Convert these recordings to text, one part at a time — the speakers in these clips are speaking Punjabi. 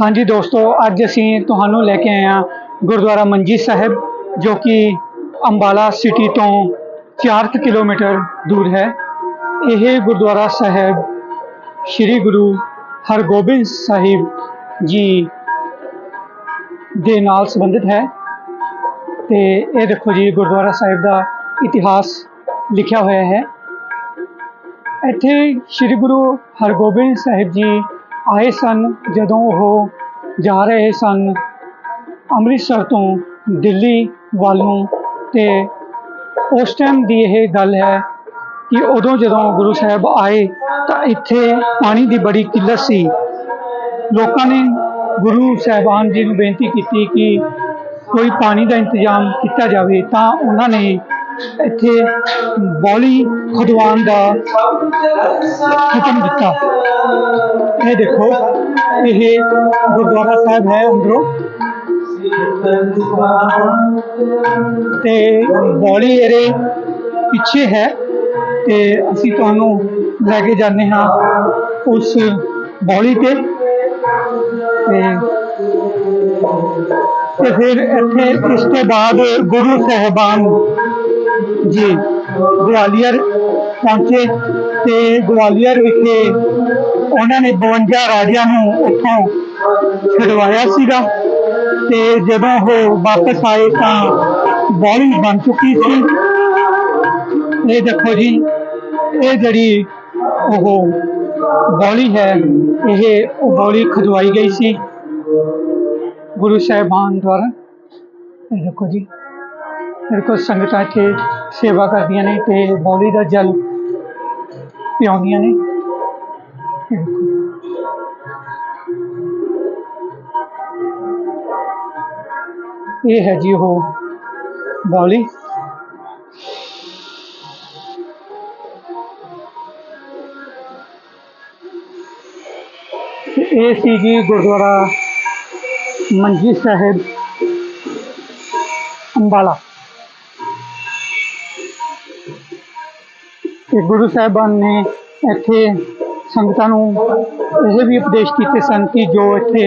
ਹਾਂਜੀ ਦੋਸਤੋ, ਅੱਜ ਅਸੀਂ ਤੁਹਾਨੂੰ ਲੈ ਕੇ ਆਏ ਹਾਂ ਗੁਰਦੁਆਰਾ ਮੰਜੀ ਸਾਹਿਬ, ਜੋ ਕਿ ਅੰਬਾਲਾ ਸਿਟੀ ਤੋਂ 4 ਕਿਲੋਮੀਟਰ ਦੂਰ ਹੈ। ਇਹ ਗੁਰਦੁਆਰਾ ਸਾਹਿਬ ਸ੍ਰੀ ਗੁਰੂ ਹਰਗੋਬਿੰਦ ਸਾਹਿਬ ਜੀ ਦੇ ਨਾਲ ਸੰਬੰਧਿਤ ਹੈ। ਤੇ ਇਹ ਦੇਖੋ ਜੀ, ਗੁਰਦੁਆਰਾ ਸਾਹਿਬ ਦਾ ਇਤਿਹਾਸ ਲਿਖਿਆ ਹੋਇਆ ਹੈ। ਇੱਥੇ ਸ੍ਰੀ ਗੁਰੂ ਹਰਗੋਬਿੰਦ ਸਾਹਿਬ ਜੀ ਆਏ ਸਨ, ਜਦੋਂ ਉਹ ਜਾ ਰਹੇ ਸਨ ਅੰਮ੍ਰਿਤਸਰ ਤੋਂ ਦਿੱਲੀ ਵੱਲ ਨੂੰ ਤੇ ਉਸ ਟਾਈਮ ਦੀ ਇਹ ਗੱਲ ਹੈ ਕਿ ਉਦੋਂ ਜਦੋਂ ਗੁਰੂ ਸਾਹਿਬ ਆਏ ਤਾਂ ਇੱਥੇ ਪਾਣੀ ਦੀ ਬੜੀ ਕਿੱਲਤ ਸੀ। ਲੋਕਾਂ ਨੇ ਗੁਰੂ ਸਾਹਿਬਾਨ ਜੀ ਨੂੰ ਬੇਨਤੀ ਕੀਤੀ ਕਿ ਕੋਈ ਪਾਣੀ ਦਾ ਇੰਤਜ਼ਾਮ ਕੀਤਾ ਜਾਵੇ ਤਾਂ ਉਹਨਾਂ ਨੇ ਇੱਥੇ ਬੌਲੀ ਖੁਦਵਾਨ ਦਾ ਹੁਕਮ ਦਿੱਤਾ। ਇਹ ਦੇਖੋ, ਇਹ ਗੁਰਦੁਆਰਾ ਸਾਹਿਬ ਹੈ ਅੰਦਰੋਂ। ਤੇ ਬੌਲੀ ਇਹਦੇ ਪਿੱਛੇ ਹੈ ਤੇ ਅਸੀਂ ਤੁਹਾਨੂੰ ਲੈ ਕੇ ਜਾਂਦੇ ਹਾਂ ਉਸ ਬੌਲੀ ਤੇ। ਤੇ ਤੇ ਫਿਰ ਇੱਥੇ ਇਸ ਤੋਂ ਬਾਅਦ ਗੁਰੂ ਸਾਹਿਬਾਨ ਜੀ ਗਵਾਲੀਅਰ ਪਹੁੰਚੇ ਤੇ ਗਵਾਲੀਅਰ ਵਿਖੇ ਉਹਨਾਂ ਨੇ 52 ਰਾਜਿਆਂ ਨੂੰ ਉੱਥੋਂ ਛੁਡਵਾਇਆ ਸੀਗਾ ਤੇ ਜਦੋਂ ਉਹ ਵਾਪਸ ਆਏ ਤਾਂ ਬੌਲੀ ਬਣ ਚੁੱਕੀ ਸੀ। ਇਹ ਦੇਖੋ ਜੀ, ਇਹ ਜਿਹੜੀ ਉਹ ਬੌਲੀ ਹੈ, ਇਹ ਉਹ ਬੌਲੀ ਖੁਦਵਾਈ ਗਈ ਸੀ ਗੁਰੂ ਸਾਹਿਬਾਨ ਦੁਆਰਾ। ਇਹ ਦੇਖੋ ਜੀ, ਮੇਰੇ ਕੋਲ ਸੰਗਤਾਂ ਇੱਥੇ ਸੇਵਾ ਕਰਦੀਆਂ ਨੇ ਤੇ ਬੌਲੀ ਦਾ ਜਲ ਪਿਆਉਂਦੀਆਂ ਨੇ ਇਹ ਦੇਖੋ। ਇਹ ਹੈ ਜੀ ਉਹ ਬੌਲੀ ਤੇ ਇਹ ਸੀ ਜੀ ਗੁਰਦੁਆਰਾ ਮੰਜੀ ਸਾਹਿਬ ਅੰਬਾਲਾ ਤੇ ਗੁਰੂ ਸਾਹਿਬਾਨ ਨੇ ਇੱਥੇ ਸੰਗਤਾਂ ਨੂੰ ਇਹ ਵੀ ਉਪਦੇਸ਼ ਕੀਤੇ ਸਨ ਕਿ ਜੋ ਇੱਥੇ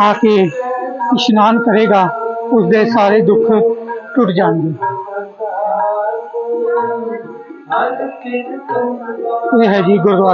ਆ ਕੇ ਇਸ਼ਨਾਨ ਕਰੇਗਾ ਉਸ ਦੇ ਸਾਰੇ ਦੁੱਖ ਟੁੱਟ ਜਾਣਗੇ। ਇਹ ਹੈ ਜੀ ਗੁਰਦੁਆਰਾ